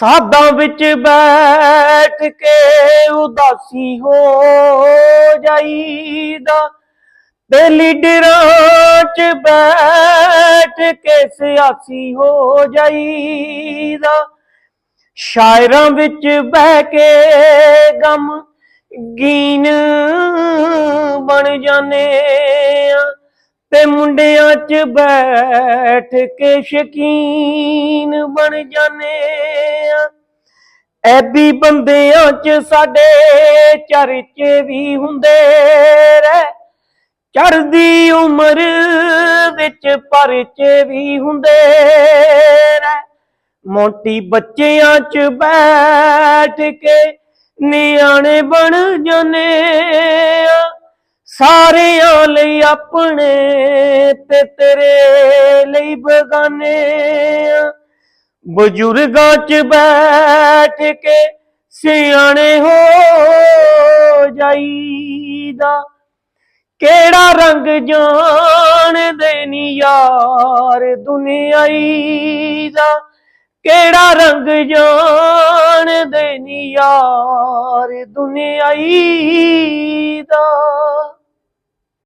ਸਾਦਾਂ ਵਿੱਚ ਬੈਠ ਕੇ ਉਦਾਸੀ ਹੋ ਜਾਈਦਾ। ਤੇ ਲੀਡਰਾਂ ਚ ਬੈਠ ਕੇ ਸਿਆਸੀ ਹੋ ਜਾਈਦਾ। ਸ਼ਾਇਰਾਂ ਵਿੱਚ ਬਹਿ ਕੇ ਗਮ ਗੀਨ ਬਣ ਜਾਣੇ ਆ। ਤੇ ਮੁੰਡਿਆਂ 'ਚ ਬੈਠ ਕੇ ਸ਼ਕੀਨ ਬਣ ਜਾਣੇ ਆ ਐਬੀ ਬੰਦਿਆਂ 'ਚ ਸਾਡੇ ਚਰਚੇ ਵੀ ਹੁੰਦੇ ਰਹਿ। ਚੜਦੀ ਉਮਰ ਵਿੱਚ ਪਰਚੇ ਵੀ ਹੁੰਦੇ ਰਹਿ। ਮੋਟੀ ਬੱਚਿਆਂ 'ਚ ਬੈਠ ਕੇ ਨਿਆਣੇ ਬਣ ਜਾਣੇ ਆ ਸਾਰਿਆਂ ਲਈ ਆਪਣੇ ਤੇ ਤੇਰੇ ਲਈ ਬਗਾਨੇ ਆ ਬਜ਼ੁਰਗਾਂ 'ਚ ਬੈਠ ਕੇ ਸਿਆਣੇ ਹੋ ਜਾਈਦਾ। ਕਿਹੜਾ ਰੰਗ ਜਾਣਦੇ ਨੀ ਯਾਰ ਦੁਨੀਆਈ ਦਾ। ਕਿਹੜਾ ਰੰਗ ਜਾਣਦੇ ਨੀ ਯਾਰ ਦੁਨੀਆਈ